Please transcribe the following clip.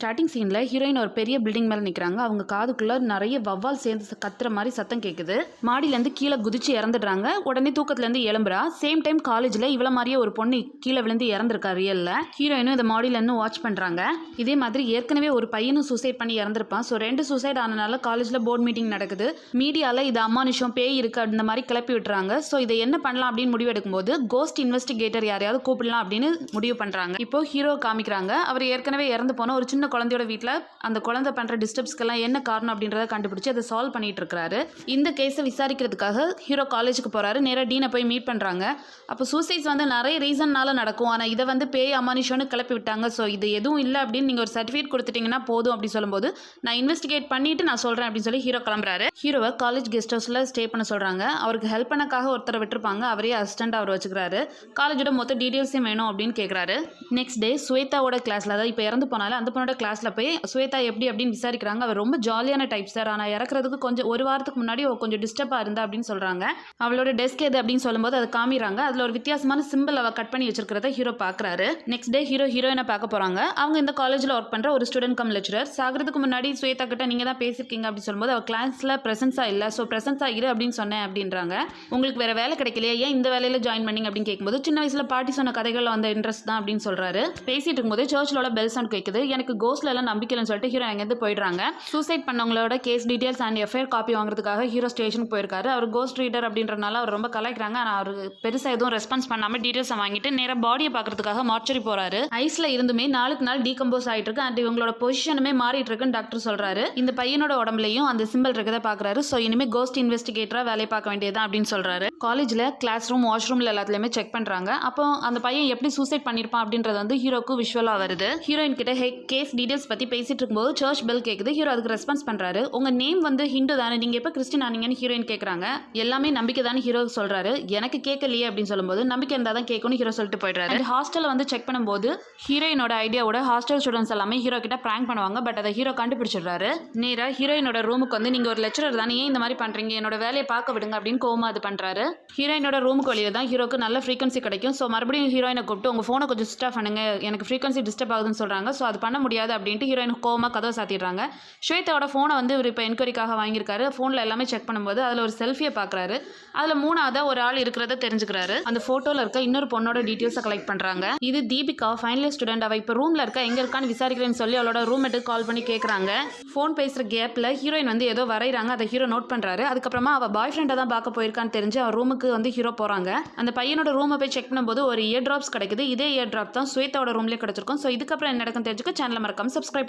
Starting சீனில் heroine ஒரு பெரிய பில்டிங் மேலே நிற்கிறாங்க அவங்க காதுக்குள்ளே நிறைய வவ்வால் சேர்ந்து கத்துற மாதிரி சத்தம் கேட்குது மாடியிலேருந்து கீழே குதிச்சு இறந்துடுறாங்க. உடனே தூக்கத்துலேருந்து எழும்புறா. சேம் டைம் காலேஜில் இவ்வளோ மாதிரியே ஒரு பொண்ணு கீழே விழுந்து இறந்துருக்கா ரியலில் ஹீரோயினும் இந்த மாடியிலேருந்து வாட்ச் பண்ணுறாங்க இதே மாதிரி ஏற்கனவே ஒரு பையனும் சூசைட் பண்ணி இறந்துருப்பான். ஸோ ரெண்டு சூசைட் ஆனனால காலேஜில் போர்ட் மீட்டிங் நடக்குது. மீடியாவில் இது அமானுஷம் பேய் இருக்குது அந்த மாதிரி கிளப்பி விட்டுறாங்க. ஸோ இதை என்ன பண்ணலாம் அப்படின்னு முடிவு எடுக்கும்போது கோஸ்ட் இன்வெஸ்டிகேட்டர் யாரையாவது கூப்பிடலாம் அப்படின்னு முடிவு பண்ணுறாங்க இப்போ ஹீரோ காமிக்கிறாங்க. அவர் ஏற்கனவே இறந்து போன ஒரு சின்ன குழந்தையோட வீட்டில் அந்த குழந்தை பண்ணுற டிஸ்டர்ப்ஸ்க்கெல்லாம் என்ன காரணம் அப்படின்றத கண்டுபிடிச்சி அதை சால்வ் பண்ணிட்டு இருக்கிறாரு இந்த கேஸை விசாரிக்கிறதுக்காக ஹீரோ காலேஜுக்கு போகிறாரு நேராக டீனை போய் மீட் பண்ணுறாங்க அப்போ சூசைட்ஸ் வந்து நிறைய ரீசன்னால நடக்கும். ஆனால் இதை வந்து பேய் அமானுஷம்னு கிளப்பி விட்டாங்க. ஸோ இது எதுவும் இல்லை அப்படின்னு நீங்கள் ஒரு சர்டிஃபிகேட் கொடுத்துட்டீங்கன்னா போதும் அப்படி சொல்லும்போது நான் இன்வெஸ்டிகேட் பண்ணிட்டு நான் சொல்கிறேன் அப்படின்னு சொல்லி ஹீரோ கிளம்புறாரு. ஹீரோவை காலேஜ் கெஸ்ட் ஹவுஸில் ஸ்டே பண்ண சொல்கிறாங்க அவருக்கு ஹெல்ப் பண்ணக்காக ஒருத்தரை விட்டுருப்பாங்க. அவரே அசிஸ்டண்ட் அவர் வச்சுக்கிறாரு. காலேஜோட மொத்த டீட்டெயில்ஸையும் வேணும் அப்படின்னு கேட்குறாரு நெக்ஸ்ட் டே ஸ்வேதாவோட கிளாஸில் அதாவது இப்போ இறந்து போனாலும் அந்த பொண்ணோட கிளாஸில் போய் ஸ்வேதா எப்படி? அப்படின்னு விசாரிக்கிறாங்க. அவர் ரொம்ப ஜாலியான டைப் சார் ஆனால் இறக்குறதுக்கு கொஞ்சம் ஒரு வாரத்துக்கு முன்னாடி கொஞ்சம் டிஸ்டர்பாக இருந்தா அப்படின்னு சொல்கிறாங்க அவளோட டெஸ்க் எது அப்படின்னு சொல்லும்போது அதை காமிறாங்க அதில் ஒரு வித்தியாசமான சிம்பிள் அவள் கட் பண்ணி வச்சிருக்கிறத ஹீரோ பார்க்குறாரு நெக்ஸ்ட் டே ஹீரோ ஹீரோயினை பார்க்க போகிறாங்க அவங்க இந்த காலேஜில் ஒர்க் பண்ணுற ஒரு ஸ்டூடெண்ட் கம் லெக்சரர் சாகிறதுக்கு முன்னாடி ஸ்வேதா கிட்ட நீங்கள் தான் பேசியிருக்கீங்க அப்படின்னு சொல்லும்போது அவள் கிளாஸில் ப்ரெசன்ஸாக இல்லை. ஸோ ப்ரெசன்ஸாக இரு அப்படின்னு சொன்னேன் அப்படின்றாங்க. உங்களுக்கு வேறு வேலை கிடைக்கலையே. ஏன் இந்த வேலையில் ஜாயின் பண்ணிங்க? அப்படின்னு கேட்கும்போது சின்ன வயசில் பாட்டி சொன்ன கதைகளில் வந்த இன்ட்ரெஸ்ட் தான் அப்படின்னு சொல்கிறாரு பேசிட்டு இருக்கும்போது சர்ச்சிலோட பெல் சவுண்ட் கேட்குது எனக்கு கோ எல்லாம் நம்பிக்கைன்னு சொல்லிட்டு ஹீரோ அங்கேருந்து போயிடுறாங்க. Suicide பண்ணவங்களோட case details and FIR copy வாங்குறதுக்காக ஹீரோ ஸ்டேஷனுக்கு போயிருக்காரு. அவர் கோஸ்ட் ரீடர் அப்படின்றனால அவர் ரொம்ப கலாய்க்கிறாங்க. ஆனால் அவர் பெருசாக எதுவும் ரெஸ்பான்ஸ் பண்ணாமல் டீடைல்ஸை வாங்கிட்டு நேராக பாடியை பார்க்கறதுக்காக மார்ச்சரி போறாரு. ஐஸ்ல இருந்துமே நாளுக்கு நாள் டீகம்போஸ் ஆயிட்டு இருக்கு அண்ட் இவங்களோட பொசிஷனுமே மாறிட்டு இருக்குன்னு டாக்டர் சொல்றாரு. இந்த பையனோட உடம்புலையும் அந்த சிம்பிள் இருக்கதை பார்க்கறாரு ஸோ இனிமே கோஸ்ட் இன்வெஸ்டிகேட்டரா வேலையை பார்க்க வேண்டியதுதான் அப்படின்னு சொல்றாரு. காலேஜில் கிளாஸ் ரூம் வாஷ்ரூம்ல எல்லாத்துலயுமே செக் பண்றாங்க. அப்போ அந்த பையன் எப்படி சூசைட் பண்ணியிருப்பான் அப்படின்றது வந்து ஹீரோக்கு விஷுவலா வருது. ஹீரோயின் கிட்ட ஹே கேஸ் டீடைல்ஸ் பற்றி பேசிட்டு இருக்கும்போது சர்ச் பெல் கேட்குது ஹீரோ அதுக்கு ரெஸ்பான்ஸ் பண்ணுறாரு உங்கள் நேம் வந்து ஹிந்து தானே நீங்கள் எப்போ கிறிஸ்டின் ஆனீங்கன்னு ஹீரோயின் கேட்குறாங்க எல்லாமே நம்பிக்கை தானே ஹீரோ சொல்கிறாரு எனக்கு கேட்கலையே அப்படின்னு சொல்லும்போது நம்பிக்கை இருந்தால் தான் கேட்கணும் ஹீரோ சொல்லிட்டு போயிடுறாரு. ஹாஸ்டலில் வந்து செக் பண்ணும்போது ஹீரோயினோட ஐடியாவோட ஹாஸ்டல் ஸ்டூடெண்ட்ஸ் எல்லாமே ஹீரோ கிட்ட ப்ராங்க் பண்ணுவாங்க. பட் அதை ஹீரோ கண்டுபிடிச்சிடுறாரு. நேராக ஹீரோயினோட ரூமுக்கு வந்து நீங்கள் ஒரு லெக்சரர் தானே ஏன் இந்த மாதிரி பண்ணுறீங்க என்னோட வேலையை பார்க்க விடுங்க அப்படின்னு கோமா அது பண்ணுறாரு ஹீரோயினோட ரூமுக்கு வெளியே தான் ஹீரோக்கு நல்ல ஃப்ரீக்வன்சி கிடைக்கும். ஸோ மறுபடியும் ஹீரோயினை கூப்பிட்டு உங்கள் ஃபோனை கொஞ்சம் ஸ்விட்ச் ஆஃப் பண்ணுங்க. எனக்கு ஃப்ரீக்வன்சி டிஸ்டர்ப் ஆகுதுன்னு சொல்கிறாங்க ஸோ அது பண்ண முடியாது. அப்படின்ட்டு ஹீரோயின் கோவமாக கதவை சாத்திடுறாங்க. ஸ்வேதாவோட ஃபோனை வந்து இவர் இப்போ என்கொயரிக்காக வாங்கியிருக்காரு. ஃபோனில் எல்லாமே செக் பண்ணும்போது அதில் ஒரு செல்ஃபியை பார்க்குறாரு அதில் மூணாவதாக ஒரு ஆள் இருக்கிறத தெரிஞ்சுக்கிறாரு. அந்த ஃபோட்டோவில் இருக்க இன்னொரு பொண்ணோட டீட்டெயில்ஸை கலெக்ட் பண்ணுறாங்க இது தீபிகா ஃபைனல் ஸ்டூடெண்ட் அவள் இப்போ ரூமில் இருக்க எங்கே இருக்கான்னு விசாரிக்கிறேன்னு சொல்லி அவளோட ரூம்மேட்டுக்கு கால் பண்ணி கேட்குறாங்க ஃபோன் பேசுகிற கேப்பில் ஹீரோயின் வந்து ஏதோ வரைகிறாங்க அதை ஹீரோ நோட் பண்ணுறாரு அதுக்கப்புறமா அவள் பாய் ஃப்ரெண்டை தான் பார்க்க போயிருக்கான்னு தெரிஞ்சு அவள் ரூமுக்கு வந்து ஹீரோ போகிறாங்க அந்த பையனோட ரூமை போய் செக் பண்ணும்போது ஒரு இயர் ட்ராப்ஸ் கிடைக்குது. இதே இயர் ட்ராப் தான் ஸ்வேதாவோட ரூம்லேயே கிடச்சிருக்கும். ஸோ இதுக்கப்புறம் என்ன நடக்கும் தெரிஞ்சுக்க சேனலை മറക്കാം സബ്സ്ക്രൈബ്